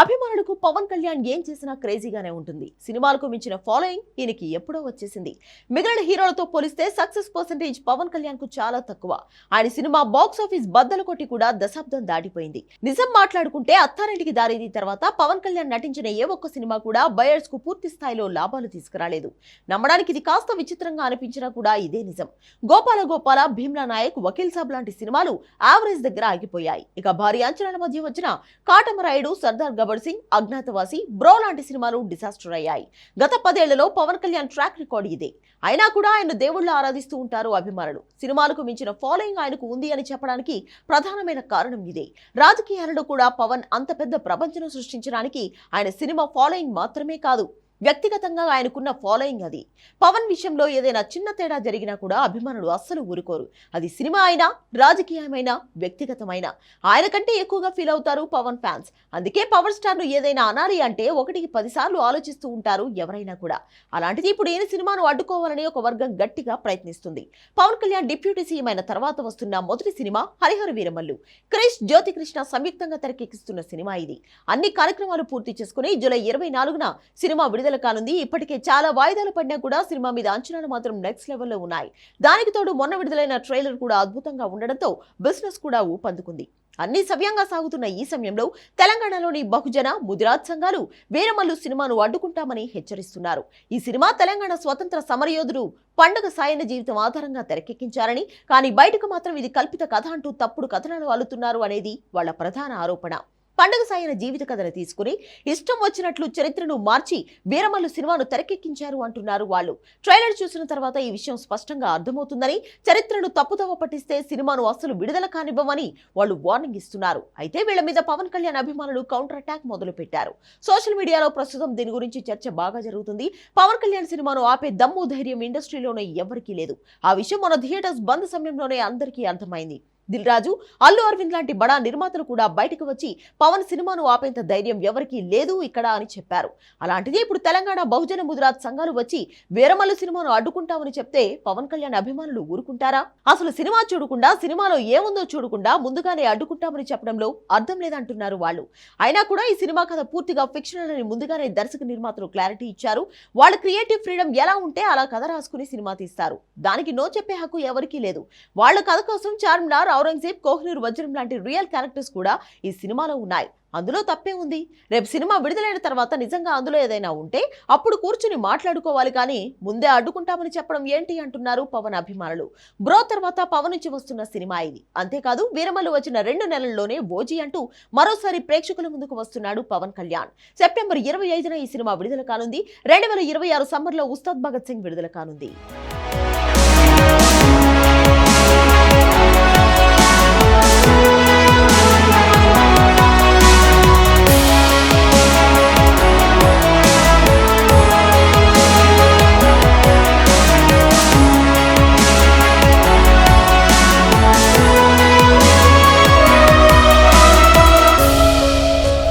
అభిమానులకు పవన్ కళ్యాణ్ ఏం చేసినా క్రేజీగానే ఉంటుంది. సినిమాలకు మించిన ఫాలోయింగ్ ఈయనకి ఎప్పుడో వచ్చేసింది. మిగిలిన హీరోలతో పోలిస్తే సక్సెస్ పర్సంటేజ్ పవన్ కళ్యాణ్కు చాలా తక్కువ. ఆయన సినిమా బాక్స్ ఆఫీస్ బద్దలు కొట్టి కూడా దశాబ్దం దాటిపోయింది. నిజం మాట్లాడుకుంటే అత్తారింటికి దారేది తర్వాత పవన్ కళ్యాణ్ నటించిన ఏ ఒక్క సినిమా కూడా బయర్స్కు పూర్తి స్థాయిలో లాభాలు తీసుకురాలేదు. నమ్మడానికి ఇది కాస్త విచిత్రంగా అనిపించినా కూడా ఇదే నిజం. గోపాల గోపాల భీమ్లా నాయక్ వకీల్ సాబ్ లాంటి సినిమాలు యావరేజ్ దగ్గర ఆగిపోయాయి. ఇక భారీ అంచనాల మధ్య వచ్చిన కాటమరాయుడు సర్దార్ గబర్ సింగ్ అజ్ఞాతవాసి బ్రో లాంటి సినిమాలు డిసాస్టర్ అయ్యాయి. గత పదేళ్ళలో పవన్ కళ్యాణ్ ట్రాక్ రికార్డు ఇదే. అయినా కూడా ఆయన దేవుళ్ళు ఆరాధిస్తూ ఉంటారు అభిమానులు. సినిమాలకు మించిన ఫాలోయింగ్ ఆయనకు ఉంది అని చెప్పడానికి ప్రధానమైన కారణం ఇదే. రాజకీయాలలో కూడా పవన్ అంత పెద్ద ప్రపంచం సృష్టించడానికి ఆయన సినిమా ఫాలోయింగ్ మాత్రమే కాదు వ్యక్తిగతంగా ఆయనకున్న ఫాలోయింగ్ అది. పవన్ విషయంలో ఏదైనా చిన్న తేడా జరిగినా కూడా అభిమానులు అస్సలు ఊరుకోరు. అది సినిమా అయినా రాజకీయమైనా వ్యక్తిగతమైన. ఆయన కంటే ఎక్కువగా ఫీల్ అవుతారు పవన్ ఫ్యాన్స్. అందుకే పవర్ స్టార్ను ఏదైనా అనాలి అంటే ఒకటికి పదిసార్లు ఆలోచిస్తూ ఉంటారు ఎవరైనా కూడా. అలాంటిది ఇప్పుడు ఈయన సినిమాను అడ్డుకోవాలని ఒక వర్గం గట్టిగా ప్రయత్నిస్తుంది. పవన్ కళ్యాణ్ డిప్యూటీ సీఎం అయిన తర్వాత వస్తున్న మొదటి సినిమా హరిహర వీరమల్లు. క్రిష్ జ్యోతి కృష్ణ సంయుక్తంగా తెరకెక్కిస్తున్న సినిమా ఇది. అన్ని కార్యక్రమాలు పూర్తి చేసుకుని జూలై ఇరవై నాలుగున సినిమా విడుదల కానుంది. ఇప్పటికే చాలా వాయిదాలు పడినా కూడా సినిమా మీద అంచనాలు మాత్రం నెక్స్ట్ లెవెల్లో ఉన్నాయి. దానికి తోడు మొన్న విడుదలైన ట్రైలర్ కూడా అద్భుతంగా ఉండడంతో బిజినెస్ కూడా ఊపందుకుంది. అన్ని సవ్యంగా సాగుతున్న ఈ సమయంలో తెలంగాణలోని బహుజన ముదిరాజ్ సంఘాలు వీరమల్లు సినిమాను అడ్డుకుంటామని హెచ్చరిస్తున్నారు. ఈ సినిమా తెలంగాణ స్వతంత్ర సమరయోధుడు పండగ సాయన జీవితం ఆధారంగా తెరకెక్కించారని కానీ బయటకు మాత్రం ఇది కల్పిత కథ అంటూ తప్పుడు కథనాలు అల్లుతున్నారు అనేది వాళ్ళ ప్రధాన ఆరోపణ. పండుగ సాయన జీవిత కథను తీసుకుని ఇష్టం వచ్చినట్లు చరిత్రను మార్చి వీరమల్లు సినిమాను తెరకెక్కించారు అంటున్నారు వాళ్ళు. ట్రైలర్ చూసిన తర్వాత ఈ విషయం స్పష్టంగా అర్థమవుతుందని చరిత్రను తప్పుదవ పట్టిస్తే సినిమాను అసలు విడుదల కానివ్వమని వాళ్ళు వార్నింగ్ ఇస్తున్నారు. అయితే వీళ్ళ మీద పవన్ కళ్యాణ్ అభిమానులు కౌంటర్ అటాక్ మొదలు పెట్టారు సోషల్ మీడియాలో ప్రస్తుతం దీని గురించి చర్చ బాగా జరుగుతుంది. పవన్ కళ్యాణ్ సినిమాను ఆపే దమ్ము ధైర్యం ఇండస్ట్రీలోనే ఎవరికీ లేదు. ఆ విషయం మన థియేటర్స్ బంద్ సమయంలోనే అందరికీ అర్థమైంది. దిల్ రాజు అల్లు అరవింద్ లాంటి బడా నిర్మాతలు కూడా బయటకు వచ్చి పవన్ సినిమాను ఆపేంత ధైర్యం ఎవరికీ లేదు ఇక్కడ అని చెప్పారు. అలాంటిది ఇప్పుడు తెలంగాణ బహుజన ముదిరాజ్ సంఘాలు వచ్చి వీరమల్లు సినిమాను అడ్డుకుంటామని చెప్తే పవన్ కళ్యాణ్ అభిమానులు ఊరుకుంటారా? అసలు సినిమా చూడకుండా సినిమాలో ఏముందో చూడకుండా ముందుగానే అడ్డుకుంటామని చెప్పడంలో అర్థం లేదంటున్నారు వాళ్ళు. అయినా కూడా ఈ సినిమా కథ పూర్తిగా ఫిక్షనల్ అని ముందుగానే దర్శక నిర్మాతలు క్లారిటీ ఇచ్చారు. వాళ్ళ క్రియేటివ్ ఫ్రీడమ్ ఎలా ఉంటే అలా కథ రాసుకుని సినిమా తీస్తారు. దానికి నో చెప్పే హక్కు ఎవరికీ లేదు. వాళ్ళ కథ కోసం చార్మినార్ ఔరంగజేబ్ కోహినూర్ వజ్రం లాంటి రియల్ క్యారెక్టర్స్ కూడా ఈ సినిమాలో ఉన్నాయి. అందులో తప్పే ఉంది. రేపు సినిమా విడుదలైన తర్వాత నిజంగా అందులో ఏదైనా ఉంటే అప్పుడు కూర్చుని మాట్లాడుకోవాలి కానీ ముందే అడ్డుకుంటామని చెప్పడం ఏంటి అంటున్నారు పవన్ అభిమానులు. బ్రో తర్వాత పవన్ నుంచి వస్తున్న సినిమా ఇది. అంతేకాదు వీరమల్లు వచ్చిన రెండు నెలల్లోనే ఓజీ అంటూ మరోసారి ప్రేక్షకుల ముందుకు వస్తున్నాడు పవన్ కళ్యాణ్. సెప్టెంబర్ ఇరవై ఐదున ఈ సినిమా విడుదల కానుంది. రెండు వేల ఇరవై ఆరు సమ్మర్లో ఉస్తాద్ భగత్ సింగ్ విడుదల కానుంది.